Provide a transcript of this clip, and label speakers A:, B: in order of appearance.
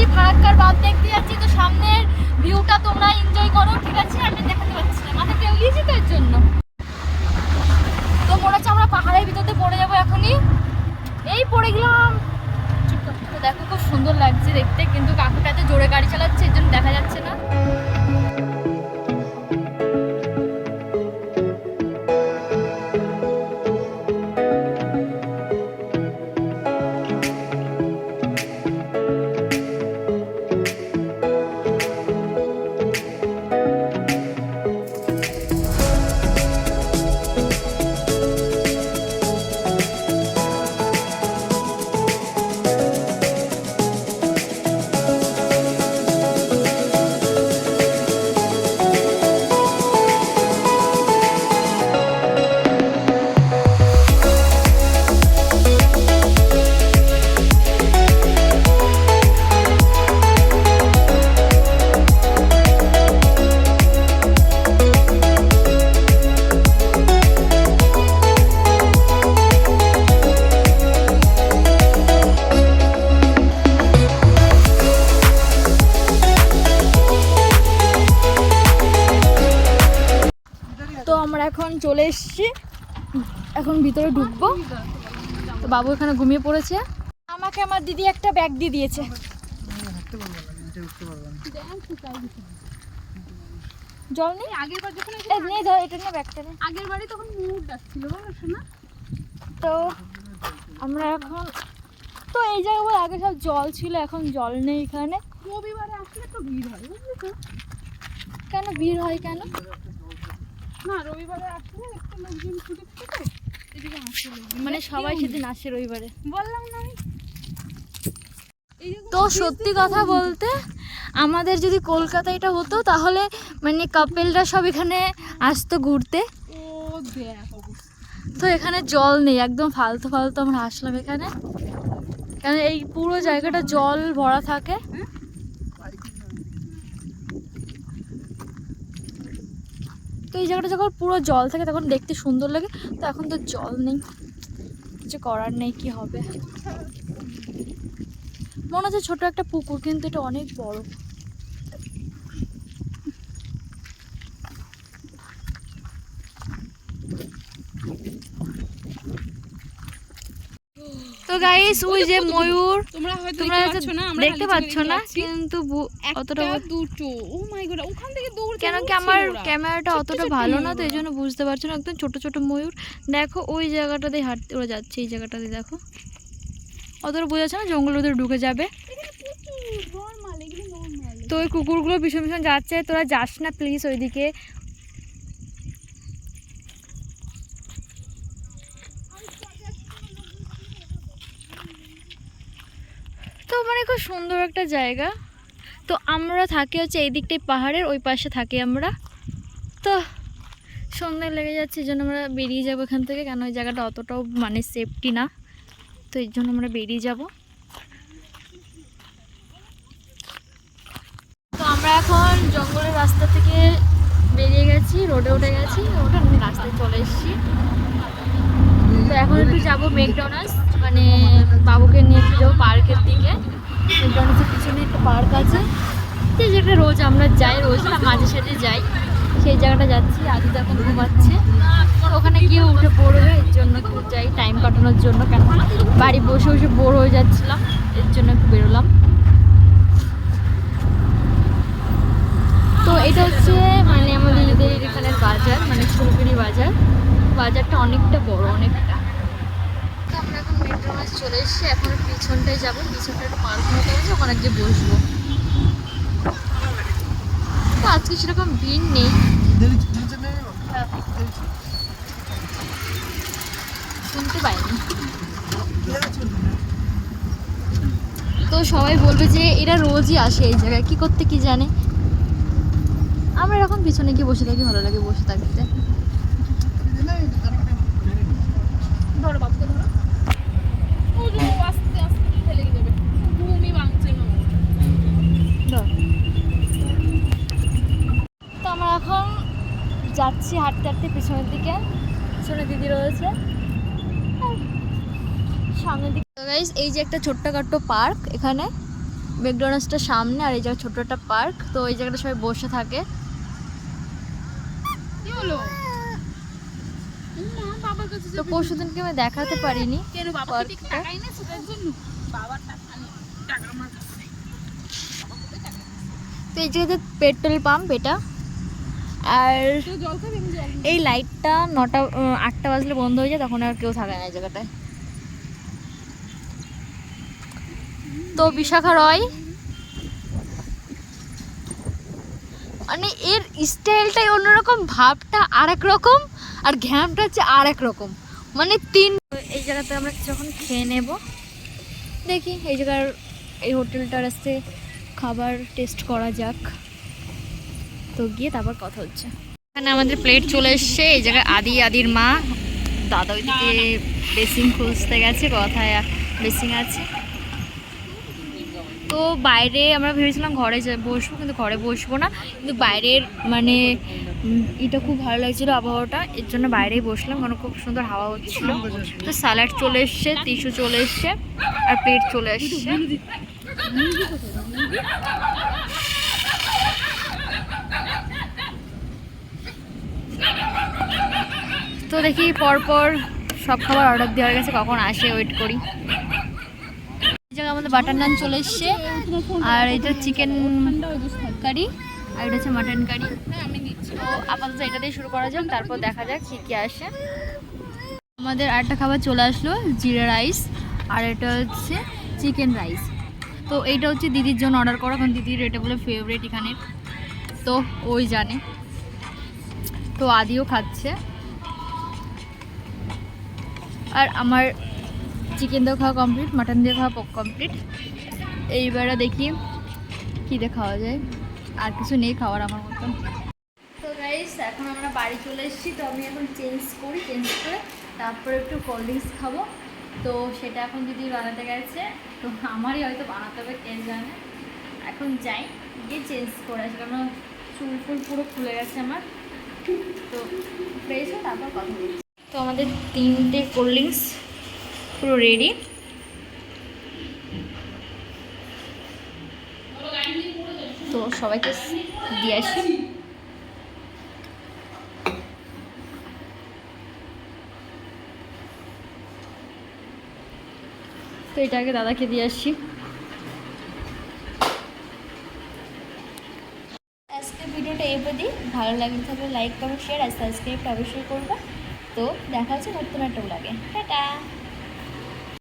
A: যাচ্ছি ফারাক্কার বাঁধ দেখতে যাচ্ছি তো সামনের ভিউটা তোমরা এনজয় করো, ঠিক আছে? আমি দেখাতে পাচ্ছি না। মাথায় কেউ গিয়েছি তো এর জন্য। তো মনে হচ্ছে আমরা পাহাড়ের ভিতরতে পড়ে যাব এখনই। এই পড়ে গেলাম। দেখো, খুব সুন্দর লাগছে দেখতে, কিন্তু কাকুটাতে জোরে গাড়ি চালাচ্ছে, এর জন্য দেখা যাচ্ছে না। চলে এসেছি। এখন ভিতরে ঢুকবো। তো বাবু এখানে ঘুমিয়ে পড়েছে। আমাকে আমার দিদি একটা ব্যাগ দিয়ে দিয়েছে। জল নেই?
B: আগের বার যখন
A: নিয়ে যাও, এটা না ব্যাগটা নে।
B: আগের বারে তখন মুড ডাকছিল শোনা
A: তো আমরা এখন তো এই জায়গায় আগে সব জল ছিল, এখন জল নেই এখানে।
B: রবিবারে আসলে তো ভিড় হয়
A: কেন ভিড় হয় কেন?
B: না রবিবারে আসলে একটু লোকজন ছুটি থাকে তো এদিকে আসে
A: মানে সবাই সেদিন আসে রবিবারে।
B: বললাম না আমি।
A: তো সত্যি কথা বলতে আমাদের যদি কলকাতা এটা হতো তাহলে মানে কাপেলরা সব এখানে আসতো ঘুরতে। তো এখানে জল নেই একদম ফালতু ফালতু আমরা আসলাম এখানে। কারণ এই পুরো জায়গাটা জল ভরা থাকে। তো এই জায়গাটা যখন পুরো জল থাকে তখন দেখতে সুন্দর লাগে, তো এখন তো জল নেই। কিছু করার নেই, কি হবে? মনে হচ্ছে ছোট একটা পুকুর, কিন্তু এটা অনেক বড়। গাইস ওই যে ময়ূর
B: তোমরা হয়তো দেখতে পাচ্ছ না
A: কিন্তু অতটা
B: দুটো ও মাই গড ওখান থেকে দৌড়
A: কেন কি আমার ক্যামেরাটা অতটা ভালো না তো এই জন্য বুঝতে পারছ না একদম ছোট ছোট ময়ূর। দেখো ওই জায়গাটাতে হাঁটতে ওরা যাচ্ছে এই জায়গাটাতে দেখো। অতটা বোঝা যাচ্ছে না জঙ্গলের ভিতরে ঢুকে যাবে। তো ওই কুকুরগুলো ভীষণ ভীষণ যাচ্ছে তোরা যাস না প্লিজ ওইদিকে। মানে খুব সুন্দর একটা জায়গা। তো আমরা থাকি হচ্ছে এই দিকটাই পাহাড়ের, ওই পাশে থাকি আমরা। তো সন্ধ্যা লেগে যাচ্ছে, এই জন্য আমরা বেরিয়ে যাব এখান থেকে। কেন ওই জায়গাটা অতটাও মানে সেফটি না। তো এই জন্য আমরা বেরিয়ে যাব। তো আমরা এখন জঙ্গলের রাস্তা থেকে বেরিয়ে গেছি, রোডে উঠে গেছি। ওটা আমি রাস্তায় চলে এসেছি। তো এখন একটু যাব মেকডোনাল্ডস মানে বাবুকে নিয়ে একটু যাব পার্কের দিকে মেকডোনাল্ডসের পিছনে একটা পার্ক আছে সেই রোজ আমরা যাই, রোজ না মাঝে সাঝে যাই। সেই জায়গাটা যাচ্ছি আজ এখন ঘুমাচ্ছে। ওখানে গিয়ে উঠে পড়বে এর জন্য একটু যাই টাইম কাটানোর জন্য। কেন বাড়ি বসে বসে বোর হয়ে যাচ্ছিলাম, এর জন্য একটু বেরোলাম। তো এটা হচ্ছে মানে আমাদের এখানের বাজার মানে ফুলগুড়ি বাজার। বাজারটা অনেকটা বড়, অনেকটা। আমরা এখন মেট্রো বাস চলে এসেছি, এখন পিছনটায় যাব, পিছনটা একটু পার্ক মতো আছে, ওখানে গিয়ে বসবো। তো আজকে সেরকম ভিড় নেই। শুনতে পাইনি। তো সবাই বলবে যে এরা রোজই আসে এই জায়গায় কি করতে কি জানে? আমরা এরকম পিছনে গিয়ে বসে থাকি ভালো লাগে বসে থাকতে
B: ধরো বাবুকে ধরো ও যে আস্তে আস্তে ফেলে দেবে ঘুমই ভাঙছে না ওর।
A: ধর। তো আমরা এখন যাচ্ছি হাঁটতে হাঁটতে পিছনের দিকে। পিছনে দিদি রয়েছে। সামনের দিকে। এই যে একটা ছোট্টখাট্ট পার্ক এখানে ম্যাকডোনাল্ডসটার সামনে আর এই জায়গায় ছোট্ট একটা পার্ক তো এই জায়গাটা সবাই বসে থাকে। তো পরশু দিনকে আমি দেখাতে পারিনি তো এই জায়গাতে পেট্রোল পাম্প এটা আর এই লাইটটা নটা আটটা বাজলে বন্ধ হয়ে যায় তখন আর কেউ থাকে না এই জায়গাটায়। তো বিশাখা রয় মানে এর স্টাইলটাই অন্যরকম ভাবটা আরেক রকম আর ঘ্যামটা হচ্ছে আরেক রকম। মানে তিন এই জায়গাতে আমরা যখন খেয়ে নেব দেখি এই জায়গার এই হোটেলটার আসতে খাবার টেস্ট করা যাক। তো গিয়ে তারপর কথা হচ্ছে। এখানে আমাদের প্লেট চলে এসছে, এই জায়গায় আদি, আদির মা। দাদা ওইদিকে বেসিং খুঁজতে গেছে, কথায় বেসিং আছে। তো বাইরে আমরা ভেবেছিলাম ঘরে বসবো, কিন্তু ঘরে বসবো না। কিন্তু বাইরের মানে এটা খুব ভালো লাগছিল আবহাওয়াটা। এর জন্য বাইরেই বসলাম, কারণ খুব সুন্দর হাওয়া হচ্ছিল। তো স্যালাড চলে এসছে টিস্যু চলে এসছে, আর প্লেট চলে এসছে। তো দেখি পরপর সব খাবার অর্ডার দেওয়ার গেছে কখন আসে ওয়েট করি। আমাদের বাটার নান চলে এসছে, আর এটা চিকেন কারি আর এটা হচ্ছে মাটন কারি তো আপাতত এটা দিয়ে শুরু করা যাক, তারপর দেখা যাক কী কী আসে। আমাদের আরেকটা খাবার চলে আসলো, জিরা রাইস, আর এটা হচ্ছে চিকেন রাইস। তো এইটা হচ্ছে দিদির জন্য অর্ডার করা, কারণ দিদির এটা বলে ফেভারিট এখানের। তো ওই জানে। তো আদিও খাচ্ছে। আর আমার চিকেন দিয়ে খাওয়া কমপ্লিট মাটন দিয়ে খাওয়া কমপ্লিট এইবারে দেখি কী দিয়ে খাওয়া যায়। আর কিছু নেই খাওয়ার আমার মতন। তো গাইস এখন আমরা বাড়ি চলে এসেছি, তো আমি এখন চেঞ্জ করি চেঞ্জ করে তারপরে একটু কোল্ড ড্রিঙ্কস খাব। তো সেটা এখন যদি বানাতে গেছে, তো আমারই হয়তো বানাতে হবে, কে জানে। এখন যাই, গিয়ে চেঞ্জ করে আসি কারণ চুল ফুল পুরো খুলে গেছে আমার। তো আমাদের তিনটে কোল্ড ড্রিঙ্কস পুরো রেডি তো সবাইকে দিয়ে আসি। তো এটা আগে দাদাকে দিয়ে আসি। ভালো লাগলে তাহলে লাইক করো শেয়ার আর সাবস্ক্রাইবটা অবশ্যই করব। তো দেখা হচ্ছে নতুন একটা লাগে টাটা!